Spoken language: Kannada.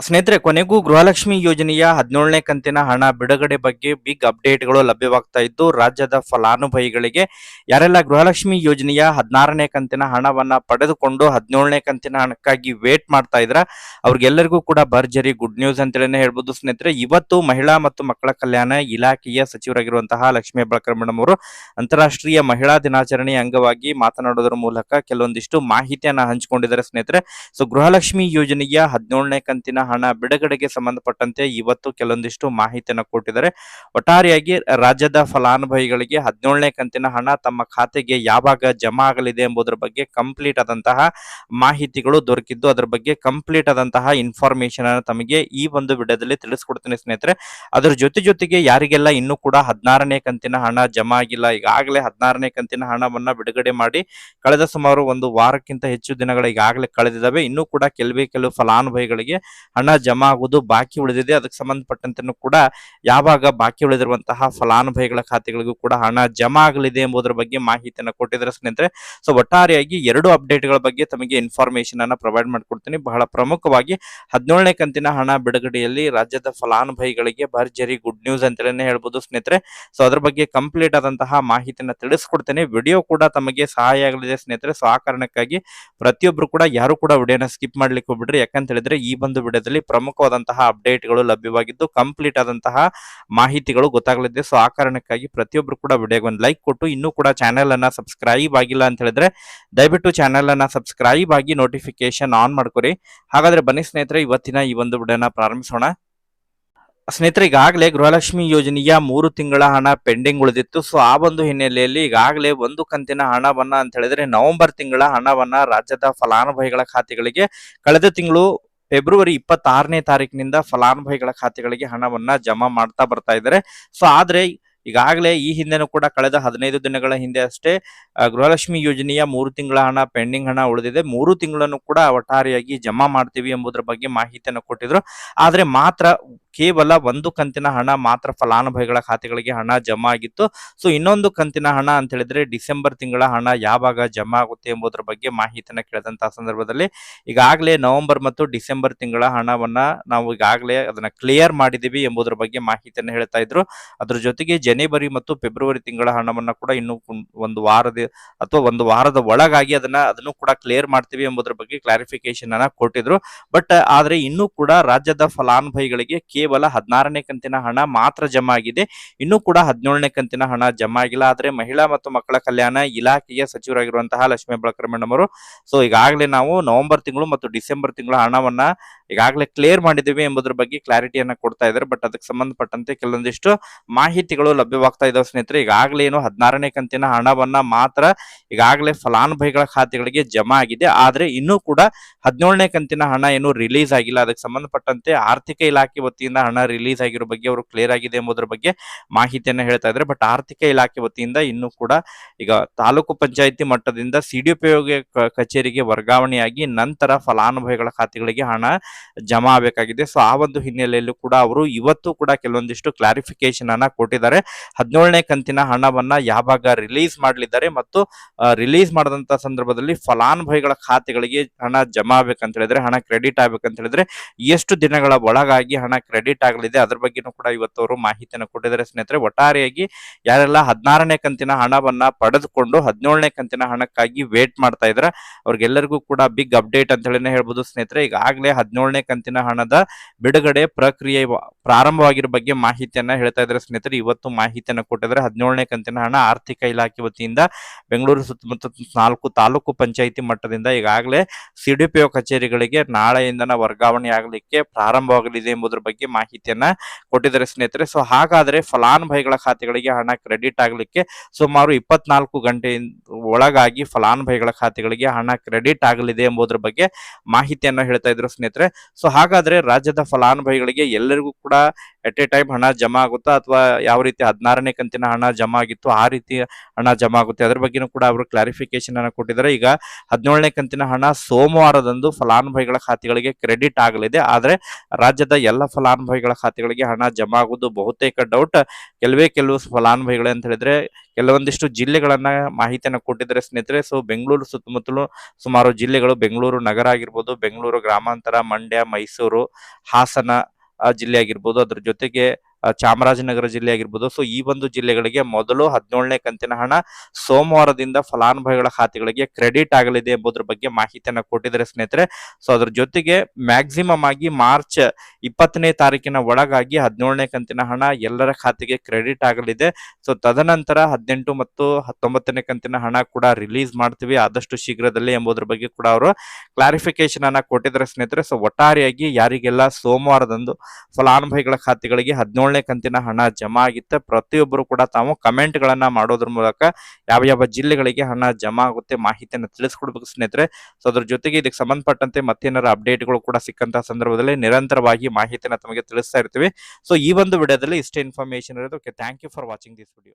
ಸ್ನೇಹಿತರೆ, ಕೊನೆಗೂ ಗೃಹಲಕ್ಷ್ಮಿ ಯೋಜನೆಯ ಹದಿನೇಳನೇ ಕಂತಿನ ಹಣ ಬಿಡುಗಡೆ ಬಗ್ಗೆ ಬಿಗ್ ಅಪ್ಡೇಟ್ಗಳು ಲಭ್ಯವಾಗ್ತಾ ಇದ್ದು, ರಾಜ್ಯದ ಫಲಾನುಭವಿಗಳಿಗೆ ಯಾರೆಲ್ಲ ಗೃಹಲಕ್ಷ್ಮಿ ಯೋಜನೆಯ ಹದಿನಾರನೇ ಕಂತಿನ ಹಣವನ್ನ ಪಡೆದುಕೊಂಡು ಹದಿನೇಳನೇ ಕಂತಿನ ಹಣಕ್ಕಾಗಿ ವೇಟ್ ಮಾಡ್ತಾ ಇದ್ರ, ಅವ್ರಿಗೆಲ್ಲರಿಗೂ ಕೂಡ ಭರ್ಜರಿ ಗುಡ್ ನ್ಯೂಸ್ ಅಂತೇಳಿ ಹೇಳ್ಬೋದು. ಸ್ನೇಹಿತರೆ, ಇವತ್ತು ಮಹಿಳಾ ಮತ್ತು ಮಕ್ಕಳ ಕಲ್ಯಾಣ ಇಲಾಖೆಯ ಸಚಿವರಾಗಿರುವಂತಹ ಲಕ್ಷ್ಮೀ ಬಳಕರ್ ಮೇಡಮ್ ಅವರು ಅಂತಾರಾಷ್ಟ್ರೀಯ ಮಹಿಳಾ ದಿನಾಚರಣೆಯ ಅಂಗವಾಗಿ ಮಾತನಾಡೋದ್ರ ಮೂಲಕ ಕೆಲವೊಂದಿಷ್ಟು ಮಾಹಿತಿಯನ್ನ ಹಂಚಿಕೊಂಡಿದ್ದಾರೆ. ಸ್ನೇಹಿತರೆ, ಸೊ ಗೃಹಲಕ್ಷ್ಮಿ ಯೋಜನೆಯ ಹದಿನೇಳನೇ ಕಂತಿನ ಹಣ ಬಿಡುಗಡೆಗೆ ಸಂಬಂಧಪಟ್ಟಂತೆ ಇವತ್ತು ಕೆಲವೊಂದಿಷ್ಟು ಮಾಹಿತಿಯನ್ನು ಕೊಟ್ಟಿದ್ದಾರೆ. ಒಟ್ಟಾರೆಯಾಗಿ ರಾಜ್ಯದ ಫಲಾನುಭವಿಗಳಿಗೆ ಹದಿನೇಳನೇ ಕಂತಿನ ಹಣ ತಮ್ಮ ಖಾತೆಗೆ ಯಾವಾಗ ಜಮಾ ಆಗಲಿದೆ ಎಂಬುದರ ಬಗ್ಗೆ ಕಂಪ್ಲೀಟ್ ಆದಂತಹ ಮಾಹಿತಿಗಳು ದೊರಕಿದ್ದು, ಅದರ ಬಗ್ಗೆ ಕಂಪ್ಲೀಟ್ ಆದಂತಹ ಇನ್ಫಾರ್ಮೇಶನ್ ಅನ್ನು ತಮಗೆ ಈ ಒಂದು ವಿಡಿಯೋದಲ್ಲಿ ತಿಳಿಸ್ಕೊಡ್ತೀನಿ ಸ್ನೇಹಿತರೆ. ಅದರ ಜೊತೆ ಜೊತೆಗೆ ಯಾರಿಗೆಲ್ಲ ಇನ್ನೂ ಕೂಡ ಹದಿನಾರನೇ ಕಂತಿನ ಹಣ ಜಮಾ ಆಗಿಲ್ಲ, ಈಗಾಗಲೇ ಹದಿನಾರನೇ ಕಂತಿನ ಹಣವನ್ನ ಬಿಡುಗಡೆ ಮಾಡಿ ಕಳೆದ ಸುಮಾರು ಒಂದು ವಾರಕ್ಕಿಂತ ಹೆಚ್ಚು ದಿನಗಳ ಈಗಾಗಲೇ ಕಳೆದಿದ್ದಾವೆ. ಇನ್ನೂ ಕೂಡ ಕೆಲವೇ ಕೆಲವು ಫಲಾನುಭವಿಗಳಿಗೆ ಹಣ ಜಮಾ ಆಗುವುದು ಬಾಕಿ ಉಳಿದಿದೆ. ಅದಕ್ಕೆ ಸಂಬಂಧಪಟ್ಟಂತೆ ಕೂಡ ಯಾವಾಗ ಬಾಕಿ ಉಳಿದಿರುವಂತಹ ಫಲಾನುಭವಿಗಳ ಖಾತೆಗಳಿಗೂ ಕೂಡ ಹಣ ಜಮಾ ಆಗಲಿದೆ ಎಂಬುದರ ಬಗ್ಗೆ ಮಾಹಿತಿಯನ್ನು ಕೊಟ್ಟಿದ್ದಾರೆ ಸ್ನೇಹಿತರೆ. ಸೊ ಒಟ್ಟಾರೆಯಾಗಿ ಎರಡು ಅಪ್ಡೇಟ್ಗಳ ಬಗ್ಗೆ ತಮಗೆ ಇನ್ಫಾರ್ಮೇಶನ್ ಅನ್ನ ಪ್ರೊವೈಡ್ ಮಾಡಿಕೊಡ್ತೀನಿ. ಬಹಳ ಪ್ರಮುಖವಾಗಿ ಹದಿನೇಳನೇ ಕಂತಿನ ಹಣ ಬಿಡುಗಡೆಯಲ್ಲಿ ರಾಜ್ಯದ ಫಲಾನುಭವಿಗಳಿಗೆ ಭರ್ಜರಿ ಗುಡ್ ನ್ಯೂಸ್ ಅಂತೇಳಿ ಹೇಳ್ಬೋದು ಸ್ನೇಹಿತರೆ. ಸೊ ಅದರ ಬಗ್ಗೆ ಕಂಪ್ಲೀಟ್ ಆದಂತಹ ಮಾಹಿತಿಯನ್ನು ತಿಳಿಸ್ಕೊಡ್ತೇನೆ. ವಿಡಿಯೋ ಕೂಡ ತಮಗೆ ಸಹಾಯ ಆಗಲಿದೆ ಸ್ನೇಹಿತರೆ. ಸೊ ಆ ಕಾರಣಕ್ಕಾಗಿ ಪ್ರತಿಯೊಬ್ರು ಕೂಡ ಯಾರು ಕೂಡ ವಿಡಿಯೋನ ಸ್ಕಿಪ್ ಮಾಡ್ಲಿಕ್ಕೆ ಹೋಗ್ಬಿಡ್ರಿ. ಯಾಕಂತ ಹೇಳಿದ್ರೆ ಈ ಒಂದು ವಿಡಿಯೋದಲ್ಲಿ ಪ್ರಮುಖವಾದಂತಹ ಅಪ್ಡೇಟ್ಗಳು ಲಭ್ಯವಾಗಿದ್ದು, ಕಂಪ್ಲೀಟ್ ಆದಂತಹ ಮಾಹಿತಿಗಳು ಗೊತ್ತಾಗಲಿದೆ. ಸೊ ಆ ಕಾರಣಕ್ಕಾಗಿ ಪ್ರತಿಯೊಬ್ಬರು ಕೂಡ ವಿಡಿಯೋಗೆ ಒಂದು ಲೈಕ್ ಕೊಟ್ಟು, ಇನ್ನೂ ಕೂಡ ಚಾನೆಲ್ ಅನ್ನ ಸಬ್ಸ್ಕ್ರೈಬ್ ಆಗಿಲ್ಲ ಅಂತ ಹೇಳಿದ್ರೆ, ದಯವಿಟ್ಟು ಚಾನೆಲ್ ಅನ್ನ ಸಬ್ಸ್ಕ್ರೈಬ್ ಆಗಿ ನೋಟಿಫಿಕೇಶನ್ ಆನ್ ಮಾಡ್ಕೊರಿ ಹಾಗಾದ್ರೆ ಬನ್ನಿ ಸ್ನೇಹಿತರೆ, ಇವತ್ತಿನ ಈ ಒಂದು ವಿಡಿಯೋನ ಪ್ರಾರಂಭಿಸೋಣ. ಸ್ನೇಹಿತರೆ, ಈಗಾಗಲೇ ಗೃಹಲಕ್ಷ್ಮಿ ಯೋಜನೆಯ ಮೂರು ತಿಂಗಳ ಹಣ ಪೆಂಡಿಂಗ್ ಉಳಿದಿತ್ತು. ಸೊ ಆ ಒಂದು ಹಿನ್ನೆಲೆಯಲ್ಲಿ ಈಗಾಗಲೇ ಒಂದು ಕಂತಿನ ಹಣವನ್ನ ಅಂತ ಹೇಳಿದ್ರೆ, ನವೆಂಬರ್ ತಿಂಗಳ ಹಣವನ್ನ ರಾಜ್ಯದ ಫಲಾನುಭವಿಗಳ ಖಾತೆಗಳಿಗೆ ಕಳೆದ ತಿಂಗಳು ಫೆಬ್ರವರಿ ಇಪ್ಪತ್ತಾರನೇ ತಾರೀಕಿನಿಂದ ಫಲಾನುಭವಿಗಳ ಖಾತೆಗಳಿಗೆ ಹಣವನ್ನ ಜಮಾ ಮಾಡ್ತಾ ಬರ್ತಾ ಇದ್ದಾರೆ. ಸೊ ಆದ್ರೆ ಈಗಾಗಲೇ ಈ ಹಿಂದೆನೂ ಕೂಡ ಕಳೆದ ಹದಿನೈದು ದಿನಗಳ ಹಿಂದೆ ಅಷ್ಟೇ ಗೃಹಲಕ್ಷ್ಮಿ ಯೋಜನೆಯ ಮೂರು ತಿಂಗಳ ಹಣ, ಪೆಂಡಿಂಗ್ ಹಣ ಉಳಿದಿದೆ. ಮೂರು ತಿಂಗಳನ್ನು ಕೂಡ ಒಟ್ಟಾರೆಯಾಗಿ ಜಮಾ ಮಾಡ್ತೀವಿ ಎಂಬುದರ ಬಗ್ಗೆ ಮಾಹಿತಿಯನ್ನು ಕೊಟ್ಟಿದ್ರು. ಆದ್ರೆ ಮಾತ್ರ ಕೇವಲ ಒಂದು ಕಂತಿನ ಹಣ ಮಾತ್ರ ಫಲಾನುಭವಿಗಳ ಖಾತೆಗಳಿಗೆ ಹಣ ಜಮಾ ಆಗಿತ್ತು. ಸೊ ಇನ್ನೊಂದು ಕಂತಿನ ಹಣ ಅಂತ ಹೇಳಿದ್ರೆ ಡಿಸೆಂಬರ್ ತಿಂಗಳ ಹಣ ಯಾವಾಗ ಜಮಾ ಆಗುತ್ತೆ ಎಂಬುದರ ಬಗ್ಗೆ ಮಾಹಿತಿಯನ್ನ ಕೇಳಿದಂತಹ ಸಂದರ್ಭದಲ್ಲಿ ಈಗಾಗಲೇ ನವೆಂಬರ್ ಮತ್ತು ಡಿಸೆಂಬರ್ ತಿಂಗಳ ಹಣವನ್ನ ನಾವು ಈಗಾಗಲೇ ಅದನ್ನ ಕ್ಲಿಯರ್ ಮಾಡಿದೀವಿ ಎಂಬುದರ ಬಗ್ಗೆ ಮಾಹಿತಿಯನ್ನು ಹೇಳ್ತಾ ಇದ್ರು. ಅದ್ರ ಜೊತೆಗೆ ಜನವರಿ ಮತ್ತು ಫೆಬ್ರವರಿ ತಿಂಗಳ ಹಣವನ್ನ ಕೂಡ ಇನ್ನು ಕುಂ- ಒಂದು ವಾರದ, ಅಥವಾ ಒಂದು ವಾರದ ಒಳಗಾಗಿ ಅದನ್ನ, ಅದನ್ನು ಕೂಡ ಕ್ಲಿಯರ್ ಮಾಡ್ತೀವಿ ಎಂಬುದರ ಬಗ್ಗೆ ಕ್ಲಾರಿಫಿಕೇಶನ್ ಅನ್ನ ಕೊಟ್ಟಿದ್ರು. ಬಟ್ ಆದ್ರೆ ಇನ್ನೂ ಕೂಡ ರಾಜ್ಯದ ಫಲಾನುಭವಿಗಳಿಗೆ ಕೇವಲ ಹದಿನಾರನೇ ಕಂತಿನ ಹಣ ಮಾತ್ರ ಜಮಾ ಆಗಿದೆ ಇನ್ನೂ ಕೂಡ ಹದಿನೇಳನೇ ಕಂತಿನ ಹಣ ಜಮಾ ಆಗಿಲ್ಲ ಆದರೆ ಮಹಿಳಾ ಮತ್ತು ಮಕ್ಕಳ ಕಲ್ಯಾಣ ಇಲಾಖೆಯ ಸಚಿವರಾಗಿರುವಂತಹ ಲಕ್ಷ್ಮೀ ಬಳಕರ್ ಮೇಡಮ್ ಅವರು ಸೊ ಈಗಾಗಲೇ ನಾವು ನವೆಂಬರ್ ತಿಂಗಳು ಮತ್ತು ಡಿಸೆಂಬರ್ ತಿಂಗಳ ಹಣವನ್ನ ಈಗಾಗಲೇ ಕ್ಲಿಯರ್ ಮಾಡಿದ್ದೀವಿ ಎಂಬುದರ ಬಗ್ಗೆ ಕ್ಲಾರಿಟಿಯನ್ನು ಕೊಡ್ತಾ ಇದ್ದಾರೆ. ಬಟ್ ಅದಕ್ಕೆ ಸಂಬಂಧಪಟ್ಟಂತೆ ಕೆಲವೊಂದಿಷ್ಟು ಮಾಹಿತಿಗಳು ಲಭ್ಯವಾಗ್ತಾ ಇದಾವೆ ಸ್ನೇಹಿತರೆ. ಈಗಾಗಲೇ ಏನು ಹದಿನಾರನೇ ಕಂತಿನ ಹಣವನ್ನ ಮಾತ್ರ ಈಗಾಗಲೇ ಫಲಾನುಭವಿಗಳ ಖಾತೆಗಳಿಗೆ ಜಮಾ ಆಗಿದೆ. ಆದರೆ ಇನ್ನೂ ಕೂಡ ಹದಿನೇಳನೇ ಕಂತಿನ ಹಣ ಏನು ರಿಲೀಸ್ ಆಗಿಲ್ಲ. ಅದಕ್ಕೆ ಸಂಬಂಧಪಟ್ಟಂತೆ ಆರ್ಥಿಕ ಇಲಾಖೆ ವತಿಯಿಂದ ಹಣ ರಿಲೀಸ್ ಆಗಿರೋ ಬಗ್ಗೆ ಅವರು ಕ್ಲಿಯರ್ ಆಗಿದೆ ಎಂಬುದರ ಬಗ್ಗೆ ಮಾಹಿತಿಯನ್ನು ಹೇಳ್ತಾ ಇದ್ದಾರೆ. ಬಟ್ ಆರ್ಥಿಕ ಇಲಾಖೆ ವತಿಯಿಂದ ಇನ್ನೂ ಕೂಡ ಈಗ ತಾಲೂಕು ಪಂಚಾಯಿತಿ ಮಟ್ಟದಿಂದ ಸಿಡಿಪಿಒಗೆ ಕಚೇರಿಗೆ ವರ್ಗಾವಣೆಯಾಗಿ ನಂತರ ಫಲಾನುಭವಿಗಳ ಖಾತೆಗಳಿಗೆ ಹಣ ಜಮಾ ಆಗಬೇಕಾಗಿದೆ. ಸೊ ಆ ಒಂದು ಹಿನ್ನೆಲೆಯಲ್ಲೂ ಕೂಡ ಅವರು ಇವತ್ತು ಕೂಡ ಕೆಲವೊಂದಿಷ್ಟು ಕ್ಲಾರಿಫಿಕೇಶನ್ ಅನ್ನ ಕೊಟ್ಟಿದ್ದಾರೆ. ಹದಿನೇಳನೇ ಕಂತಿನ ಹಣವನ್ನ ಯಾವಾಗ ರಿಲೀಸ್ ಮಾಡಲಿದ್ದಾರೆ ಮತ್ತು ರಿಲೀಸ್ ಮಾಡಿದಂತ ಸಂದರ್ಭದಲ್ಲಿ ಫಲಾನುಭವಿಗಳ ಖಾತೆಗಳಿಗೆ ಹಣ ಜಮಾ ಆಗಬೇಕಂತ ಹೇಳಿದ್ರೆ, ಹಣ ಕ್ರೆಡಿಟ್ ಆಗ್ಬೇಕಂತ ಹೇಳಿದ್ರೆ, ಎಷ್ಟು ದಿನಗಳ ಒಳಗಾಗಿ ಹಣ ಕ್ರೆಡಿಟ್ ಆಗಲಿದೆ, ಅದ್ರ ಬಗ್ಗೆನೂ ಕೂಡ ಇವತ್ತು ಅವರು ಮಾಹಿತಿಯನ್ನು ಕೊಟ್ಟಿದ್ದಾರೆ ಸ್ನೇಹಿತರೆ. ಒಟ್ಟಾರೆಯಾಗಿ ಯಾರೆಲ್ಲ ಹದಿನಾರನೇ ಕಂತಿನ ಹಣವನ್ನ ಪಡೆದುಕೊಂಡು ಹದಿನೇಳನೇ ಕಂತಿನ ಹಣಕ್ಕಾಗಿ ವೇಟ್ ಮಾಡ್ತಾ ಇದ್ರ ಅವ್ರಿಗೆಲ್ಲರಿಗೂ ಕೂಡ ಬಿಗ್ ಅಪ್ಡೇಟ್ ಅಂತ ಹೇಳಿನೇ ಹೇಳ್ಬೋದು ಸ್ನೇಹಿತರೆ. ಈಗಾಗಲೇ ಹದಿನೇಳನೇ ಕಂತಿನ ಹಣದ ಬಿಡುಗಡೆ ಪ್ರಕ್ರಿಯೆ ಪ್ರಾರಂಭವಾಗಿರೋ ಬಗ್ಗೆ ಮಾಹಿತಿಯನ್ನ ಹೇಳ್ತಾ ಇದ್ದಾರೆ. ಸ್ನೇಹಿತರೆ, ಇವತ್ತು ಮಾಹಿತಿಯನ್ನ ಕೊಟ್ಟಿದ್ದಾರೆ. ಹದಿನೇಳನೇ ಕಂತಿನ ಹಣ ಆರ್ಥಿಕ ಇಲಾಖೆ ವತಿಯಿಂದ ಬೆಂಗಳೂರು ಸುತ್ತಮುತ್ತ ನಾಲ್ಕು ತಾಲೂಕು ಪಂಚಾಯಿತಿ ಮಟ್ಟದಿಂದ ಈಗಾಗಲೇ ಸಿಡಿಪಿಒ ಕಚೇರಿಗಳಿಗೆ ನಾಳೆಯಿಂದನ ವರ್ಗಾವಣೆ ಆಗಲಿಕ್ಕೆ ಪ್ರಾರಂಭವಾಗಲಿದೆ ಎಂಬುದರ ಬಗ್ಗೆ ಮಾಹಿತಿಯನ್ನ ಕೊಟ್ಟಿದ್ದಾರೆ ಸ್ನೇಹಿತರೆ. ಸೊ, ಹಾಗಾದ್ರೆ ಫಲಾನುಭವಿಗಳ ಖಾತೆಗಳಿಗೆ ಹಣ ಕ್ರೆಡಿಟ್ ಆಗಲಿಕ್ಕೆ ಸುಮಾರು ಇಪ್ಪತ್ನಾಲ್ಕು ಗಂಟೆ ಒಳಗಾಗಿ ಫಲಾನುಭವಿಗಳ ಖಾತೆಗಳಿಗೆ ಹಣ ಕ್ರೆಡಿಟ್ ಆಗಲಿದೆ ಎಂಬುದರ ಬಗ್ಗೆ ಮಾಹಿತಿಯನ್ನು ಹೇಳ್ತಾ ಇದ್ರು ಸ್ನೇಹಿತರೆ. ಸೊ ಹಾಗಾದ್ರೆ ರಾಜ್ಯದ ಫಲಾನುಭವಿಗಳಿಗೆ ಎಲ್ಲರಿಗೂ ಕೂಡ ಎಟ್ ಎ ಟೈಮ್ ಹಣ ಜಮಾ ಆಗುತ್ತಾ? ಅಥವಾ ಯಾವ ರೀತಿ ಹದಿನಾರನೇ ಕಂತಿನ ಹಣ ಜಮಾ ಆಗಿತ್ತು ಆ ರೀತಿ ಹಣ ಜಮಾ ಆಗುತ್ತೆ? ಅದ್ರ ಬಗ್ಗೆನೂ ಕೂಡ ಅವರು ಕ್ಲಾರಿಫಿಕೇಶನ್ ಅನ್ನ ಕೊಟ್ಟಿದ್ದಾರೆ. ಈಗ ಹದಿನೇಳನೇ ಕಂತಿನ ಹಣ ಸೋಮವಾರದಂದು ಫಲಾನುಭವಿಗಳ ಖಾತೆಗಳಿಗೆ ಕ್ರೆಡಿಟ್ ಆಗಲಿದೆ. ಆದರೆ ರಾಜ್ಯದ ಎಲ್ಲ ಫಲಾನುಭವಿಗಳ ಖಾತೆಗಳಿಗೆ ಹಣ ಜಮಾ ಆಗುವುದು ಬಹುತೇಕ ಡೌಟ್ ಕೆಲವೇ ಕೆಲವು ಫಲಾನುಭವಿಗಳು ಅಂತ ಹೇಳಿದ್ರೆ ಕೆಲವೊಂದಿಷ್ಟು ಜಿಲ್ಲೆಗಳನ್ನ ಮಾಹಿತಿಯನ್ನು ಕೊಟ್ಟಿದ್ರೆ ಸ್ನೇಹಿತರೆ. ಸೊ ಬೆಂಗಳೂರು ಸುತ್ತಮುತ್ತಲು ಸುಮಾರು ಜಿಲ್ಲೆಗಳು ಬೆಂಗಳೂರು ನಗರ ಆಗಿರ್ಬೋದು, ಬೆಂಗಳೂರು ಗ್ರಾಮಾಂತರ, ಮಂಡ್ಯ, ಮೈಸೂರು, ಹಾಸನ ಜಿಲ್ಲೆ ಆಗಿರ್ಬೋದು. ಅದ್ರ ಜೊತೆಗೆ ಚಾಮರಾಜನಗರ ಜಿಲ್ಲೆ ಆಗಿರ್ಬೋದು. ಸೊ ಈ ಒಂದು ಜಿಲ್ಲೆಗಳಿಗೆ ಮೊದಲು ಹದಿನೇಳನೇ ಕಂತಿನ ಹಣ ಸೋಮವಾರದಿಂದ ಫಲಾನುಭವಿಗಳ ಖಾತೆಗಳಿಗೆ ಕ್ರೆಡಿಟ್ ಆಗಲಿದೆ ಎಂಬುದ್ರ ಬಗ್ಗೆ ಮಾಹಿತಿಯನ್ನ ಕೊಟ್ಟಿದ್ದಾರೆ ಸ್ನೇಹಿತರೆ. ಸೊ ಅದ್ರ ಜೊತೆಗೆ ಮ್ಯಾಕ್ಸಿಮಮ್ ಆಗಿ ಮಾರ್ಚ್ ಇಪ್ಪತ್ತನೇ ತಾರೀಕಿನ ಒಳಗಾಗಿ ಹದಿನೇಳನೇ ಕಂತಿನ ಹಣ ಎಲ್ಲರ ಖಾತೆಗೆ ಕ್ರೆಡಿಟ್ ಆಗಲಿದೆ. ಸೊ ತದನಂತರ ಹದಿನೆಂಟು ಮತ್ತು ಹತ್ತೊಂಬತ್ತನೇ ಕಂತಿನ ಹಣ ಕೂಡ ರಿಲೀಸ್ ಮಾಡ್ತೀವಿ ಆದಷ್ಟು ಶೀಘ್ರದಲ್ಲೇ ಎಂಬುದ್ರ ಬಗ್ಗೆ ಕೂಡ ಅವರು ಕ್ಲಾರಿಫಿಕೇಶನ್ ಅನ್ನ ಕೊಟ್ಟಿದ್ದಾರೆ ಸ್ನೇಹಿತರೆ. ಸೊ ಒಟ್ಟಾರೆಯಾಗಿ ಯಾರಿಗೆಲ್ಲ ಸೋಮವಾರದಂದು ಫಲಾನುಭವಿಗಳ ಖಾತೆಗಳಿಗೆ ಕಂತಿನ ಹಣ ಜಮಾ ಆಗಿತ್ತೆ ಪ್ರತಿಯೊಬ್ಬರು ಕೂಡ ತಾವು ಕಮೆಂಟ್ ಗಳನ್ನ ಮಾಡೋದ್ರ ಮೂಲಕ ಯಾವ ಯಾವ ಜಿಲ್ಲೆಗಳಿಗೆ ಹಣ ಜಮಾ ಆಗುತ್ತೆ ಮಾಹಿತಿಯನ್ನು ತಿಳಿಸ್ಕೊಡ್ಬೇಕು ಸ್ನೇಹಿತರೆ. ಸೊ ಅದ್ರ ಜೊತೆಗೆ ಇದಕ್ಕೆ ಸಂಬಂಧಪಟ್ಟಂತೆ ಮತ್ತೇನಾರ ಅಪ್ಡೇಟ್ಗಳು ಕೂಡ ಸಿಕ್ಕಂತಹ ಸಂದರ್ಭದಲ್ಲಿ ನಿರಂತರವಾಗಿ ಮಾಹಿತಿಯನ್ನು ತಮಗೆ ತಿಳಿಸ್ತಾ ಇರ್ತೀವಿ. ಸೊ ಈ ಒಂದು ವಿಡಿಯೋದಲ್ಲಿ ಇಷ್ಟೇ ಇನ್ಫಾರ್ಮೇಶನ್ ಇರೋದು. Okay thank you for watching this video